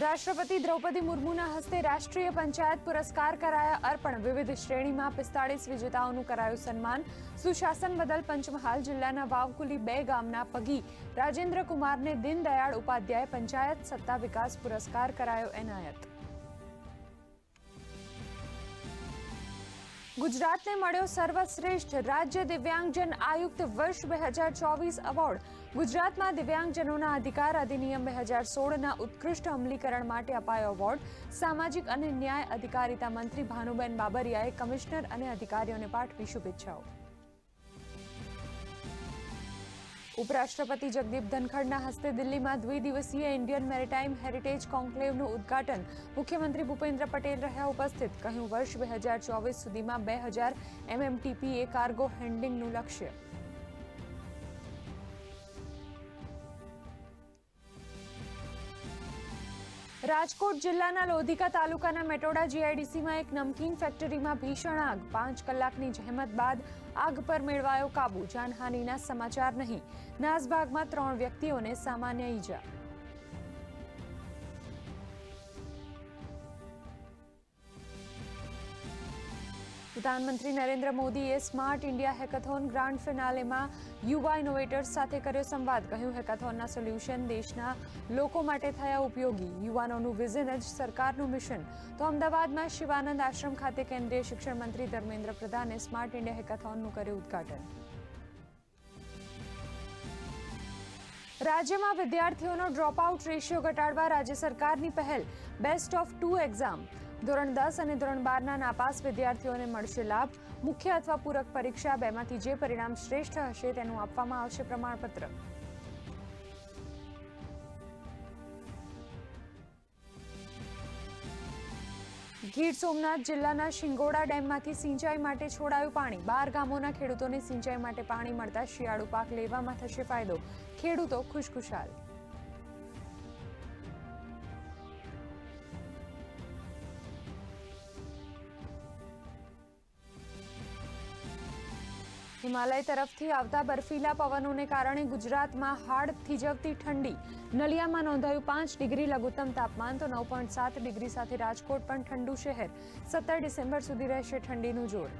રાષ્ટ્રપતિ દ્રૌપદી મુર્મુના હસ્તે રાષ્ટ્રીય પંચાયત પુરસ્કાર કરાયા, અર્પણ. વિવિધ શ્રેણીમાં પિસ્તાળીસ વિજેતાઓનું કરાયું સન્માન. સુશાસન બદલ પંચમહાલ જિલ્લાના વાવકુલી બે ગામના પગી રાજેન્દ્ર કુમારને દીનદયાળ ઉપાધ્યાય પંચાયત સત્તા વિકાસ પુરસ્કાર કરાયો એનાયત. ગુજરાતને મળ્યો સર્વશ્રેષ્ઠ રાજ્ય દિવ્યાંગજન આયુક્ત વર્ષ બે હજાર ચોવીસ એવોર્ડ. ગુજરાતમાં દિવ્યાંગજનોના અધિકાર અધિનિયમ બે હજાર સોળના ઉત્કૃષ્ટ અમલીકરણ માટે અપાયો એવોર્ડ. સામાજિક અને ન્યાય અધિકારિતા મંત્રી ભાનુબેન બાબરિયાએ કમિશનર અને અધિકારીઓને પાઠવી શુભેચ્છાઓ. ઉપરાષ્ટ્રપતિ જગદીપ ધનખડના હસ્તે દિલ્હીમાં દ્વિદિવસીય ઇન્ડિયન મેરીટાઈમ હેરિટેજ કોન્ક્લેવનું ઉદ્ઘાટન મુખ્યમંત્રી ભૂપેન્દ્ર પટેલ રહ્યા ઉપસ્થિત, કહ્યું, વર્ષ બે હજાર ચોવીસ સુધીમાં બે હજાર એમએમટીપીએ કાર્ગો હેન્ડલિંગનું લક્ષ્ય. રાજકોટ જિલ્લાના લોધિકા તાલુકાના મેટોડા જીઆઈડીસીમાં એક નમકીન ફેક્ટરીમાં ભીષણ આગ. પાંચ કલાકની જહેમત બાદ આગ પર મેળવાયો કાબુ. જાનહાનિના સમાચાર નહીં. નાસભાગમાં ત્રણ વ્યક્તિઓને સામાન્ય ઈજા. પ્રધાનમંત્રી નરેન્દ્ર મોદીએ સ્માર્ટ ઇન્ડિયા હેકાથોન ગ્રાન્ડ ફિનાલેમાં યુવા ઇનોવેટર્સ સાથે કર્યો સંવાદ. કહ્યું, હેકાથોનના સોલ્યુશન દેશના લોકો માટે થયા ઉપયોગી. યુવાનોનું વિઝન જ સરકારનું મિશન. તો અમદાવાદમાં શિવાનંદ આશ્રમ ખાતે કેન્દ્રીય શિક્ષણ મંત્રી ધર્મેન્દ્ર પ્રધાને સ્માર્ટ ઇન્ડિયા હેકાથોનનું કર્યું ઉદઘાટન. રાજ્યમાં વિદ્યાર્થીઓનો ડ્રોપઆઉટ રેશિયો ઘટાડવા રાજ્ય સરકારની પહેલ. Best of two exam. ધોરણ દસ અને ધોરણ બારના નાપાસ વિદ્યાર્થીઓને મળશે લાભ. મુખ્ય અથવા પૂરક પરીક્ષા બેમાંથી જે પરિણામ શ્રેષ્ઠ હશે તેનું આપવામાં આવશે પ્રમાણપત્ર. ગીર સોમનાથ જિલ્લાના શિંગોડા ડેમમાંથી સિંચાઈ માટે છોડાયું પાણી. બાર ગામોના ખેડૂતોને સિંચાઈ માટે પાણી મળતા શિયાળુ પાક લેવામાં થશે ફાયદો. ખેડૂતો ખુશખુશાલ. હિમાલય તરફથી આવતા બર્ફીલા પવનોને કારણે ગુજરાતમાં હાડ થીજવતી ઠંડી. નલિયામાં નોંધાયું પાંચ ડિગ્રી લઘુત્તમ તાપમાન તો નવ પોઈન્ટ સાત ડિગ્રી સાથે રાજકોટ પણ ઠંડુ શહેર. સત્તર ડિસેમ્બર સુધી રહેશે ઠંડીનું જોર.